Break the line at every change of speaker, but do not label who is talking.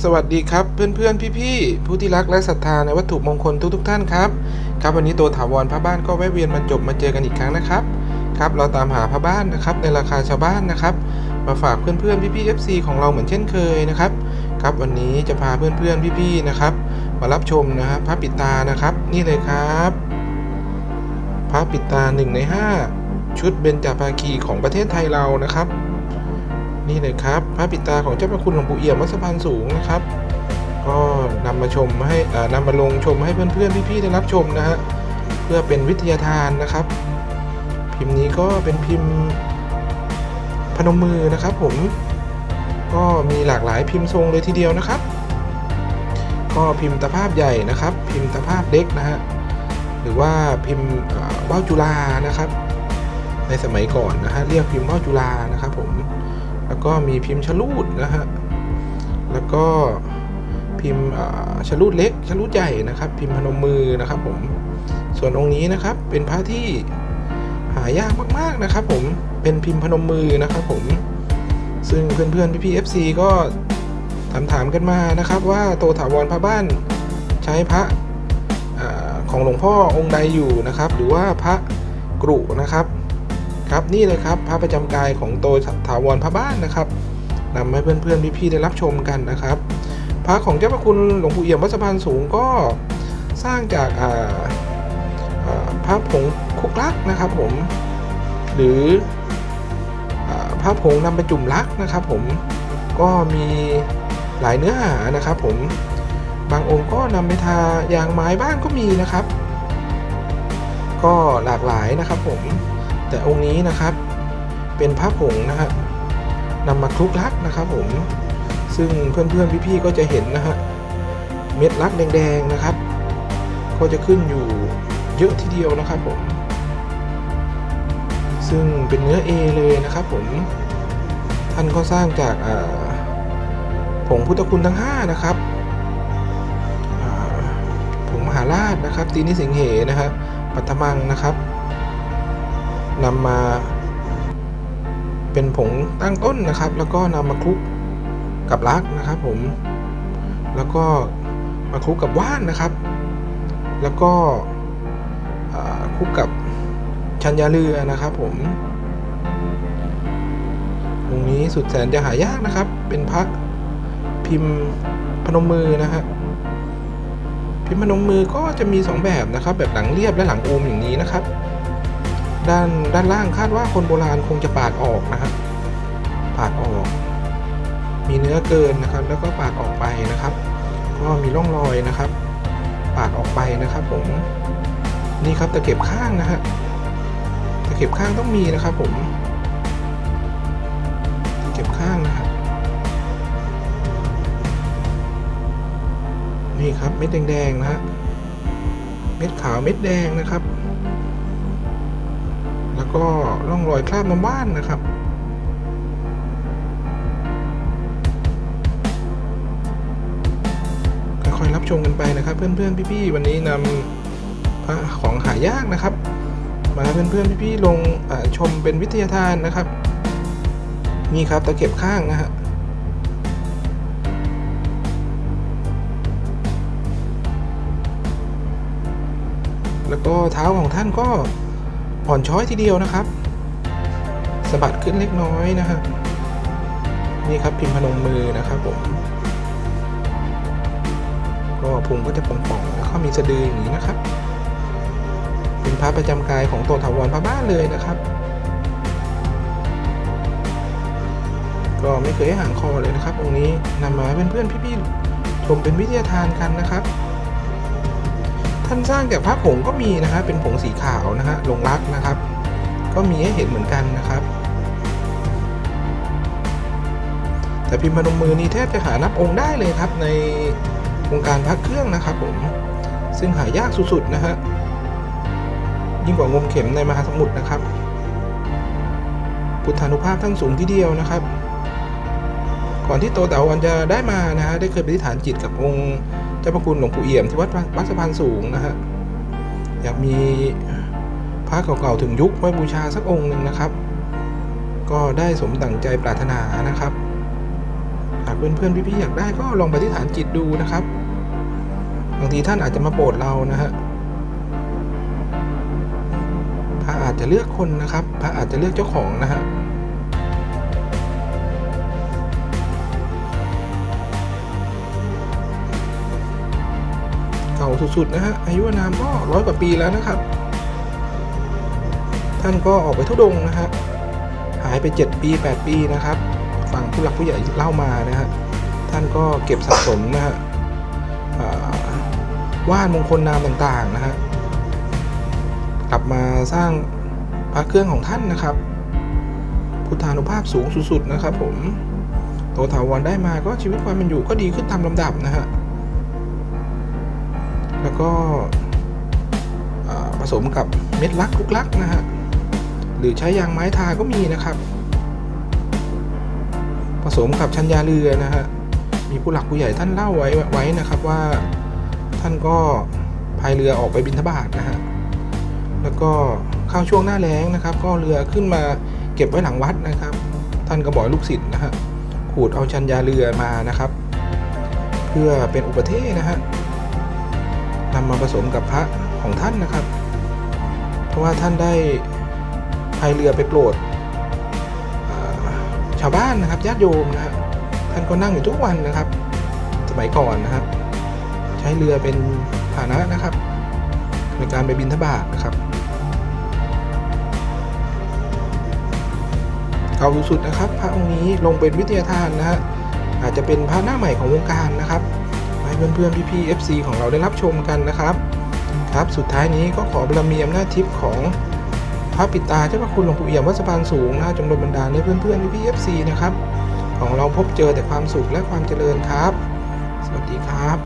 สวัสดีครับเพื่อนๆ พี่ๆ ผู้ที่รักและศรัทธาในวัตถุมงคลทุกๆท่านครับ ครับวันนี้ตัวถาวรพระบ้านก็แวะเวียนมาจบมาเจอกันอีกครั้งนะครับครับเราตามหาพระบ้านนะครับในราคาชาวบ้านนะครับมาฝากเพื่อนๆพี่ๆ FC ของเราเหมือนเช่นเคยนะครับครับวันนี้จะพาเพื่อนๆพี่ๆนะครับมารับชมนะฮะพระปิตานะครับ นี่เลยครับ พระปิตาหนึ่งในห้าชุดเบญจภาคีของประเทศไทยเรานะครับ นี่เลยครับพระปิดตาของเจ้าพระคุณหลวงปู่เอี่ยมวัดสะพานสูงนะครับ ก็นำมาชมให้อ่านำมาลงชมให้เพื่อนๆพี่ๆได้รับชมนะฮะเพื่อเป็นวิทยาทานนะครับ พิมพ์นี้ก็เป็นพิมพ์พนมมือนะครับผมก็มีหลากหลายพิมพ์ทรงเลยทีเดียวนะครับ ก็พิมพ์ตะภาพใหญ่นะครับ พิมพ์ตะภาพเล็กนะฮะหรือว่าพิมพ์ว่าวจุฬานะครับ ในสมัยก่อนนะฮะเรียกพิมพ์ว่าวจุฬานะครับผม แล้วก็มีพิมพ์ชลูดนะฮะ แล้วก็พิมพ์ชลูดเล็กชลูดใหญ่นะครับ พิมพ์พนมมือนะครับผม ส่วนองค์นี้นะครับเป็นพระที่หายากมากๆนะครับผมเป็นพิมพ์พนมมือนะครับผม ซึ่งเพื่อนๆพี่ๆ FC ก็ถามถามๆกันมานะครับ ว่าโตถาวรพระบ้านใช้พระของหลวงพ่อองค์ใดอยู่นะครับ หรือว่าพระกรุนะครับ ครับนี่เลยครับพระประจำกายของโตถาวรพระบ้านนะครับนำให้เพื่อนๆพี่ๆได้รับชมกันนะครับ พระของเจ้าพระคุณหลวงปู่เอี่ยมวัดสะพานสูงก็สร้างจากาาพระผงคุกลักนะครับผม หรืออ่าพระผงนำไปจุ่มลักนะครับผมก็มีหลายเนื้อหานะครับผมบางองค์ก็นำไปทายางไม้บ้างก็มีนะครับ ก็หลากหลายนะครับผม แต่องค์นี้นะครับเป็นพระผงนะฮะนำมาคลุกลักนะครับผมซึ่งเพื่อนๆพี่ๆก็จะเห็นนะฮะเม็ดลักแดงๆนะครับ ก็จะขึ้นอยู่เยอะทีเดียวนะครับผม ซึ่งเป็นเนื้อ A เลยนะครับผมท่านก็สร้างจากผงพุทธคุณทั้ง 5 นะครับผงมหาราชนะครับตีนิสิงเหนะฮะปัทมังนะครับ นำมาเป็นผงตั้งต้นนะครับ แล้วก็นำมาคลุกกับลักนะครับผม แล้วก็มาคลุกกับว่านนะครับ แล้วก็คลุกกับชัญญาเรือนะครับผมองค์นี้สุดแสนจะหายากนะครับ เป็นพระพิมพ์พนมมือนะฮะพิมพ์พนมมือก็จะมีสองแบบนะครับ แบบหลังเรียบและหลังอูมอย่างนี้นะครับ ด้านด้านล่างคาดว่าคนโบราณคงจะปาดออกนะครับปาดออก มีเนื้อเกินนะครับ แล้วก็ปาดออกไปนะครับ ก็มีร่องรอยนะครับ ปาดออกไปนะครับผมนี่ครับตะเข็บข้างนะฮะตะเข็บข้างต้องมีนะครับผมตะเข็บข้างนะครับนี่ครับเม็ดแดงๆนะฮะเม็ดขาวเม็ดแดงนะครับ ก็ร่องรอยคราบน้ำว่านนะครับค่อยๆรับชมกันไปนะครับ เพื่อนๆพี่ๆวันนี้นำพระของหายากนะครับ มาเพื่อนๆพี่ๆลงชมเป็นวิทยาทานนะครับนี่ครับตะเข็บข้างนะฮะแล้วก็เท้าของท่านก็ อ่อนช้อยทีเดียวนะครับสะบัดขึ้นเล็กน้อยนะฮะนี่ครับพิมพ์พนมมือนะครับผมก็พุงก็จะป่องๆแล้วก็มีสะดืออย่างนี้นะครับ เป็นพระประจำกายของโตถาวรพระบ้านเลยนะครับ ก็ไม่เคยห่างคอเลยนะครับองค์นี้นำมาเพื่อนๆพี่ๆชมเป็นวิทยาทานกันนะครับ ท่านสร้างจากพระผงก็มีนะฮะเป็นผงสีขาวนะฮะลงรักนะครับ ก็มีให้เห็นเหมือนกันนะครับ แต่พิมพ์พนมมือนี้แทบจะหานับองค์ได้เลยครับในวงการพักเครื่องนะครับผมซึ่งหายากสุดๆนะฮะยิ่งกว่างมเข็มในมหาสมุทรนะครับพุทธานุภาพทั้งสูงที่เดียวนะครับ ก่อนที่โตเต๋าวันจะได้มานะฮะได้เคยไปที่ฐานจิตกับองค์ เจ้าพระคุณหลวงปู่เอี่ยมที่วัดวัดสะพานสูงนะฮะอยากมีพระเก่าๆถึงยุคไว้บูชาสักองค์หนึ่งนะครับ ก็ได้สมดั่งใจปรารถนานะครับหาากเพื่อนๆพี่ๆอยากได้ก็ลองไปที่ฐานจิตดูนะครับบางทีท่านอาจจะมาโปรดเรานะฮะพระอาจจะเลือกคนนะครับ พระอาจจะเลือกเจ้าของนะฮะ ก่าสุดๆนะฮะอายุนามก็ร้อยกว่าปีแล้วนะครับ ท่านก็ออกไปทุดงนะฮะหายไป 7 ปี 8 ปีนะครับ ฝั่งผู้หลักผู้ใหญ่เล่ามานะฮะท่านก็เก็บสะสมนะฮะว่านมงคลนามต่างๆนะฮะกลับมาสร้างพระเครื่องของท่านนะครับ พุทธานุภาพสูงสุดๆนะครับ ผมโตถาวรได้มาก็ชีวิตความเป็นอยู่ก็ดีขึ้นตามลำดับนะฮะ แล้วก็ผสมกับเม็ดลักลูกลักนะฮะหรือใช้ยางไม้ทาก็มีนะครับ ผสมกับชัญญาเรือนะฮะมีผู้หลักผู้ใหญ่ท่านเล่าไว้ไว้นะครับว่าท่านก็พายเรือออกไปบินทบาทนะฮะแล้วก็เข้าช่วงหน้าแล้งนะครับ ก็เรือขึ้นมาเก็บไว้หลังวัดนะครับ ท่านก็บอกลูกศิษย์นะฮะขูดเอาชัญญาเรือมานะครับ เพื่อเป็นอุปเทศนะฮะ นำมาผสมกับพระของท่านนะครับ เพราะว่าท่านได้พายเรือไปโปรดชาวบ้านนะครับญาติโยมนะฮะท่านก็นั่งอยู่ทุกวันนะครับ สมัยก่อนนะครับ ใช้เรือเป็นพาหนะนะครับ ในการไปบินทบาทนะครับเก่าสุดนะครับ พระองค์นี้ลงเป็นวิทยาทานนะฮะอาจจะเป็นพระหน้าใหม่ของวงการนะครับ เพื่อนๆพี่ๆ FC ของเราได้รับชมกันนะครับครับสุดท้ายนี้ก็ขอบารมีอำนาจทิพย์ของพระปิตาเจ้าพระคุณหลวงปู่เอี่ยมวัดสะพานสูงนะจงดลบันดาลให้เพื่อนๆพี่ๆ FC นะครับของเราพบเจอแต่ความสุขและความเจริญครับ สวัสดีครับ